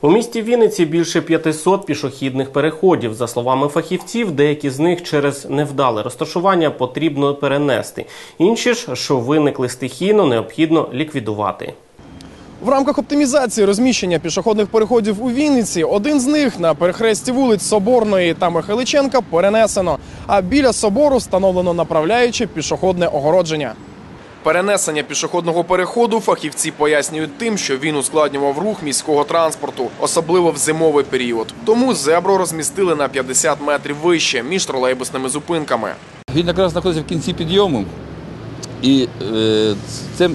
У місті Вінниці більше 500 пішохідних переходів. За словами фахівців, деякі з них через невдале розташування потрібно перенести. Інші ж, що виникли стихійно, необхідно ліквідувати. В рамках оптимізації розміщення пішохідних переходів у Вінниці один з них на перехресті вулиць Соборної та Михайличенка перенесено, а біля собору встановлено направляюче пішохідне огородження. Перенесення пішохідного переходу фахівці пояснюють тим, що він ускладнював рух міського транспорту, особливо в зимовий період. Тому зебру розмістили на 50 метрів вище між тролейбусними зупинками. Він якраз знаходиться в кінці підйому. І е, це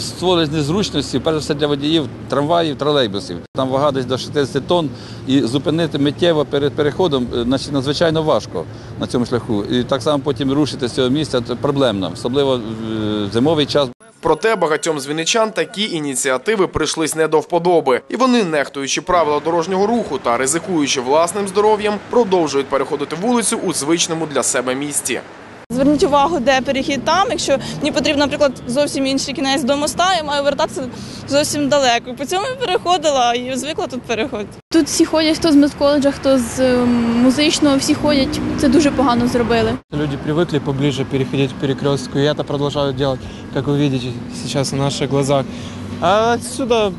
створює незручності, перш за все для водіїв трамваїв, тролейбусів. Там вага десь до 60 тонн, і зупинити миттєво перед переходом е, значить, надзвичайно важко на цьому шляху. І так само потім рушити з цього місця проблемно, особливо в зимовий час. Проте багатьом з вінничан такі ініціативи прийшлись не до вподоби, і вони, нехтуючи правила дорожнього руху та ризикуючи власним здоров'ям, продовжують переходити вулицю у звичному для себе місті. Зверніть увагу, де перехід там. Якщо мені потрібно, наприклад, зовсім інший кінець до моста, я маю вертатися зовсім далеко. По цьому я переходила і звикла тут переходити. Тут всі ходять, хто з медколеджа, хто з е, музичного, всі ходять. Це дуже погано зробили. Люди привыкли поближе переходить к перекрестку, и это продолжают делать, как вы видите сейчас на наших глазах. А отсюда,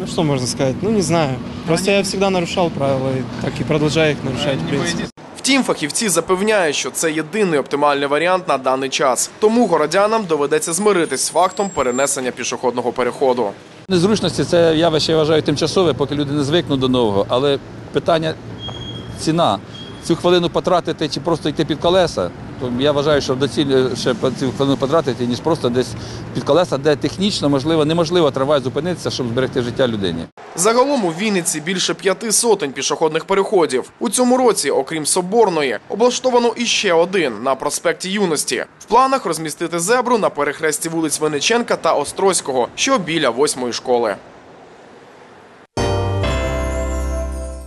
ну что можно сказать, ну не знаю. Просто я всегда нарушал правила, и так и продолжаю их нарушать, в принципе. Втім, фахівці запевняють, що це єдиний оптимальний варіант на даний час. Тому городянам доведеться змиритись з фактом перенесення пішохідного переходу. Незручності це явище я вважаю тимчасове, поки люди не звикнуть до нового. Але питання ціна. Цю хвилину потратити чи просто йти під колеса, то я вважаю, що доцільніше цю хвилину потратити, ніж просто десь під колеса, де технічно можливо неможливо триває зупинитися, щоб зберегти життя людині. Загалом у Вінниці більше п'яти сотень пішохідних переходів. У цьому році, окрім Соборної, облаштовано іще один на проспекті Юності. В планах розмістити зебру на перехресті вулиць Винниченка та Острозького, що біля восьмої школи.